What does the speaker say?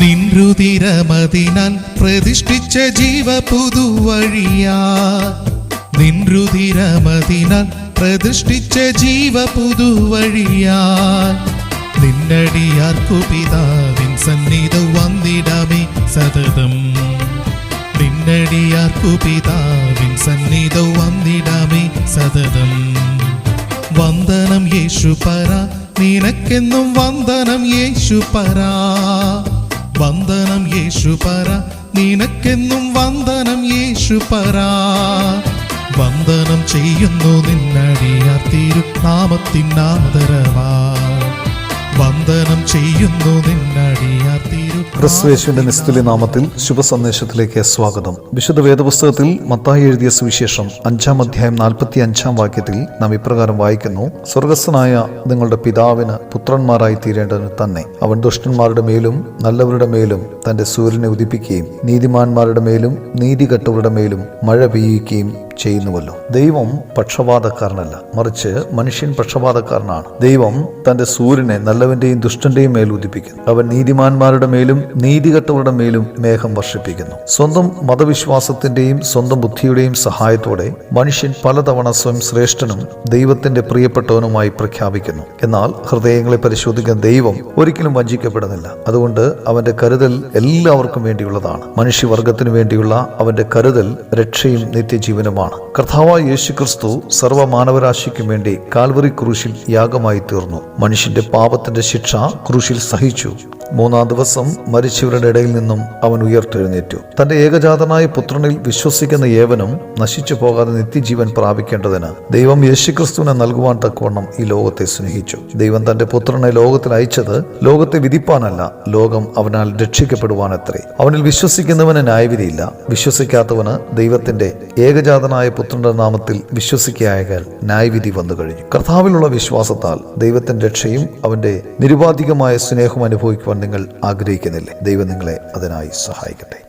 നിൻരുതിരമതിനാൽ പ്രതിഷ്ഠിച്ച ജീവ പുതുവഴിയാ നിൻരുതിരമതിനാൽ പ്രതിഷ്ഠിച്ച ജീവ പുതുവഴിയാ നിന്നടിയാർക്കു പിതാവിൻ സന്നിധ വന്നിടമേ സതതം. നിന്നടിയാർക്കു പിതാവിൻ സന്നിധ വന്നിടമേ സതതം. വന്ദനം യേശു പര നിനക്കെന്നും വന്ദനം യേശു പര വന്ദനം യേശു പറ. നിനക്കെന്നും വന്ദനം യേശു പറ. വന്ദനം ചെയ്യുന്നു നിന്നടിയാർ തിരുനാമത്തിനാദരവാ വന്ദനം ചെയ്യുന്നു നിന്നടിയാർ ക്രിസ്തുവേശുവിന്റെ നിസ്തുല്യ നാമത്തിൽ ശുഭസന്ദേശത്തിലേക്ക് സ്വാഗതം. വിശുദ്ധ വേദപുസ്തകത്തിൽ മത്തായി എഴുതിയ സുവിശേഷം അഞ്ചാം അധ്യായം നാൽപ്പത്തി അഞ്ചാം വാക്യത്തിൽ നാം ഇപ്രകാരം വായിക്കുന്നു സ്വർഗസ്ഥനായ നിങ്ങളുടെ പിതാവിന് പുത്രന്മാരായി തീരേണ്ടതിന് തന്നെ. അവൻ ദുഷ്ടന്മാരുടെ മേലും നല്ലവരുടെ മേലും തന്റെ സൂര്യനെ ഉദിപ്പിക്കുകയും നീതിമാന്മാരുടെ മേലും നീതികെട്ടവരുടെ മേലും മഴ പെയ്യുകയും ചെയ്യുന്നുവല്ലോ. ദൈവം പക്ഷപാതക്കാരനല്ല മറിച്ച് മനുഷ്യൻ പക്ഷപാതക്കാരനാണ് ദൈവം തന്റെ സൂര്യനെ നല്ലവന്റെയും ദുഷ്ടന്റെയും മേൽ ഉദിപ്പിക്കുന്നു. അവൻ നീതിമാന്മാരുടെ മേലും നീതികെട്ടവരുടെ മേലും മേഘം വർഷിപ്പിക്കുന്നു. സ്വന്തം മതവിശ്വാസത്തിന്റെയും സ്വന്തം ബുദ്ധിയുടെയും സഹായത്തോടെ മനുഷ്യൻ പലതവണ സ്വയം ശ്രേഷ്ഠനും ദൈവത്തിന്റെ പ്രിയപ്പെട്ടവനുമായി പ്രഖ്യാപിക്കുന്നു. എന്നാൽ ഹൃദയങ്ങളെ പരിശോധിക്കുന്ന ദൈവം ഒരിക്കലും വഞ്ചിക്കപ്പെടുന്നില്ല. അതുകൊണ്ട് അവന്റെ കരുതൽ എല്ലാവർക്കും വേണ്ടിയുള്ളതാണ്. മനുഷ്യവർഗത്തിനു വേണ്ടിയുള്ള അവന്റെ കരുതൽ രക്ഷയും നിത്യജീവനുമാണ്. കർത്താവായ യേശു ക്രിസ്തു സർവമാനവരാശിക്കും വേണ്ടി കാൽവറി ക്രൂശിൽ യാഗമായി തീർന്നു മനുഷ്യന്റെ പാപത്തിന്റെ ശിക്ഷ ക്രൂശിൽ സഹിച്ചു. മൂന്നാം ദിവസം മരിച്ചവരുടെ ഇടയിൽ നിന്നും അവൻ ഉയർത്തെഴുന്നേറ്റു. തന്റെ ഏകജാതനായ പുത്രനിൽ വിശ്വസിക്കുന്ന ഏവനും നശിച്ചു പോകാതെ നിത്യജീവൻ പ്രാപിക്കേണ്ടതിന് ദൈവം യേശുക്രിസ്തുവിനെ നൽകുവാൻ തക്കവണ്ണം ഈ ലോകത്തെ സ്നേഹിച്ചു. ദൈവം തന്റെ പുത്രനെ ലോകത്തിൽ അയച്ചത് ലോകത്തെ വിധിപ്പാനല്ല ലോകം അവനാൽ രക്ഷിക്കപ്പെടുവാനത്രേ. അവനിൽ വിശ്വസിക്കുന്നവന് ന്യായവിധിയില്ല. വിശ്വസിക്കാത്തവന് ദൈവത്തിന്റെ ഏകജാതനായ പുത്രന്റെ നാമത്തിൽ വിശ്വസിക്കായാൽ ന്യായവിധി വന്നു കഴിഞ്ഞു. കർത്താവിലുള്ള വിശ്വാസത്താൽ ദൈവത്തിന്റെ രക്ഷയും അവന്റെ നിരുപാധികമായ സ്നേഹം അനുഭവിക്കുവാൻ നിങ്ങൾ ആഗ്രഹിക്കുന്നില്ലേ? ദൈവം നിങ്ങളെ അതിനായി സഹായിക്കട്ടെ.